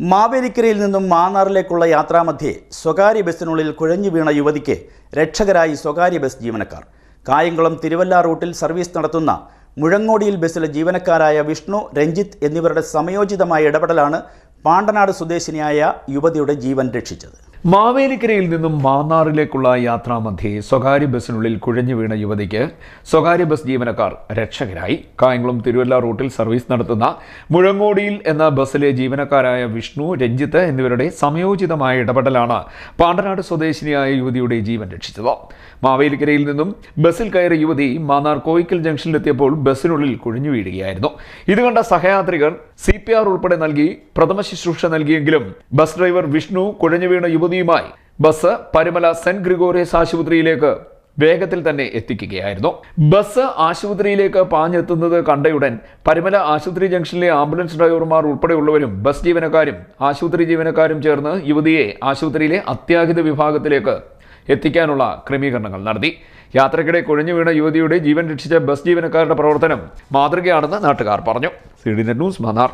മാവേലിക്കരയിൽ നിന്നും മാന്നാറിലേക്കുള്ള യാത്രാമധ്യേ സ്വകാര്യ ബസ്സിനുള്ളിൽ കുഴഞ്ഞു വീണ യുവതിക്ക് രക്ഷകരായി സ്വകാര്യ ബസ് ജീവനക്കാർ. കായംകുളം തിരുവല്ല റൂട്ടിൽ സർവീസ് നടത്തുന്ന മുഴങ്ങോടിയിൽ ബസ്സിലെ ജീവനക്കാരായ വിഷ്ണു രഞ്ജിത്ത് എന്നിവരുടെ സമയോചിതമായ ഇടപെടലാണ് പാണ്ടനാട് സ്വദേശിനിയായ യുവതിയുടെ ജീവൻ രക്ഷിച്ചത്. മാവേലിക്കരയിൽ നിന്നും മാന്നാറിലേക്കുള്ള യാത്രാമധ്യേ സ്വകാര്യ ബസ്സിനുള്ളിൽ കുഴഞ്ഞു വീണ യുവതിക്ക് സ്വകാര്യ ബസ് ജീവനക്കാർ രക്ഷകരായി. കായംകുളം തിരുവല്ല റൂട്ടിൽ സർവീസ് നടത്തുന്ന മുഴങ്ങോടിയിൽ എന്ന ബസ്സിലെ ജീവനക്കാരായ വിഷ്ണു രഞ്ജിത്ത് എന്നിവരുടെ സമയോചിതമായ ഇടപെടലാണ് പാണ്ടനാട് സ്വദേശിനിയായ യുവതിയുടെ ജീവൻ രക്ഷിച്ചത്. മാവേലിക്കരയിൽ നിന്നും ബസ്സിൽ കയറിയ യുവതി മാന്നാർ കോയിക്കൽ ജംഗ്ഷനിലെത്തിയപ്പോൾ ബസ്സിനുള്ളിൽ കുഴഞ്ഞു വീഴുകയായിരുന്നു. ഇത് കണ്ട സഹയാത്രികർ സി ഉൾപ്പെടെ നൽകി പ്രഥമ ശുശ്രൂഷ നൽകിയെങ്കിലും ബസ് ഡ്രൈവർ വിഷ്ണു കുഴഞ്ഞു വീണ യുവതിയുമായി ബസ് പരുമല സെന്റ് ഗ്രിഗോറിയസ് ആശുപത്രിയിലേക്ക് വേഗത്തിൽ തന്നെ എത്തിക്കുകയായിരുന്നു. ബസ് ആശുപത്രിയിലേക്ക് പാഞ്ഞെത്തുന്നത് കണ്ടയുടൻ പരുമല ആശുപത്രി ജംഗ്ഷനിലെ ആംബുലൻസ് ഡ്രൈവർമാർ ഉൾപ്പെടെയുള്ളവരും ബസ് ജീവനക്കാരും ആശുപത്രി ജീവനക്കാരും ചേർന്ന് യുവതിയെ ആശുപത്രിയിലെ അത്യാഹിത വിഭാഗത്തിലേക്ക് എത്തിക്കാനുള്ള ക്രമീകരണങ്ങൾ നടത്തി. യാത്രക്കിടെ കുഴഞ്ഞു വീണ യുവതിയുടെ ജീവൻ രക്ഷിച്ച ബസ് ജീവനക്കാരുടെ പ്രവർത്തനം മാതൃകയാണെന്ന് നാട്ടുകാർ പറഞ്ഞു. C D news Mannar.